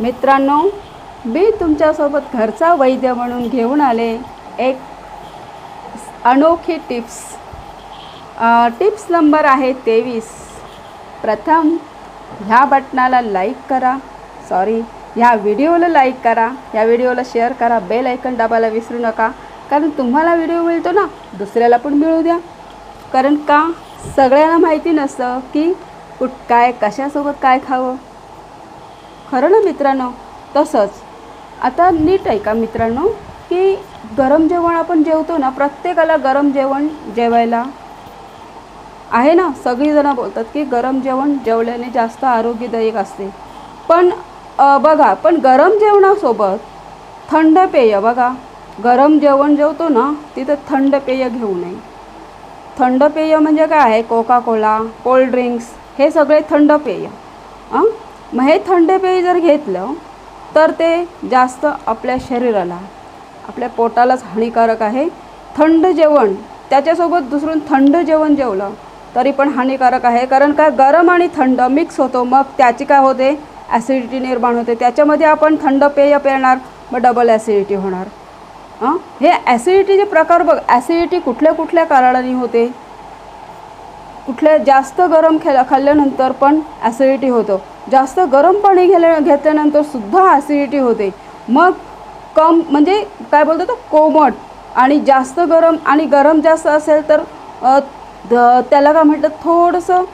मित्रांनो मी तुमच्यासोबत घरचा वैद्य म्हणून घेऊन आले एक अनोखी टिप्स. टिप्स नंबर आहे तेवीस. प्रथम ह्या बटनाला लाईक करा. सॉरी ह्या व्हिडिओला लाईक करा. ह्या व्हिडिओला शेअर करा. बेल ऐकन दाबायला विसरू नका. कारण तुम्हाला व्हिडिओ मिळतो ना दुसऱ्याला पण मिळू द्या. कारण का? सगळ्यांना माहिती नसतं की कुठ काय कशासोबत काय खावं. खरं ना मित्रांनो? तसंच. आता नीट आहे का मित्रांनो? की गरम जेवण आपण जेवतो ना प्रत्येकाला गरम जेवण जेवायला आहे ना? सगळीजणं बोलतात की गरम जेवण जेवल्याने जास्त आरोग्यदायक असते. पण बघा पण गरम जेवणासोबत थंड पेय बघा. गरम जेवण जेवतो ना तिथं थंड पेय घेऊ नये. थंड पेय म्हणजे काय आहे? कोका कोला कोल्ड ड्रिंक्स हे सगळे थंड पेय. हां मग हे थंड पेय जर घेतलं तर ते जास्त आपल्या शरीराला आपल्या पोटालाच हानिकारक आहे. थंड जेवण त्याच्यासोबत दुसरून थंड जेवण जेवलं तरी पण हानिकारक आहे. कारण काय गरम आणि थंड मिक्स होतो. मग त्याची काय होते? ॲसिडिटी निर्माण होते. त्याच्यामध्ये आपण थंड पेय पिणार मग डबल ॲसिडिटी होणार. हां? हे ॲसिडिटीचे प्रकार बघ. ॲसिडिटी कुठल्या कुठल्या कारणाने होते? कुठल्या जास्त गरम खेळ खाल्ल्यानंतर पण ॲसिडिटी होतं. जास्त गरम पाणी घेल्या घेतल्यानंतर सुद्धा ॲसिडिटी होते. मग कम म्हणजे काय बोलतो तो? कोमट. आणि जास्त गरम आणि गरम जास्त असेल तर द- त्याला काय म्हटलं? थोडंसं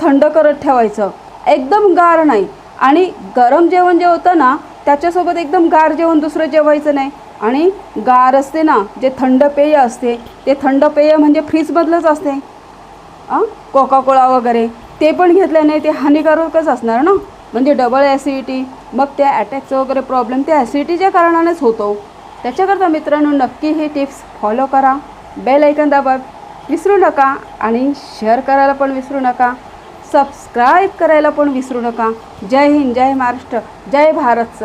थंड करत ठेवायचं. एकदम गार नाही. आणि गरम जेवण जे होतं ना त्याच्यासोबत एकदम गार जेवण दुसरं जेवायचं नाही. आणि गार असते ना जे थंड पेय असते ते थंड पेय म्हणजे फ्रीजमधलंच असते. कोका कोला वगैरे. ते पण घेतल्याने ते हानिकारकच असणार ना? म्हणजे डबल ॲसिडिटी मग त्या अटॅकचं वगैरे प्रॉब्लेम त्या ॲसिडिटीच्या कारणानेच होतो. त्याच्याकरता मित्रांनो नक्की हे टिप्स फॉलो करा. बेल ऐकन दाबा विसरू नका आणि शेअर करायला पण विसरू नका. सबस्क्राईब करायला पण विसरू नका. जय हिंद जय महाराष्ट्र जय भारत. सर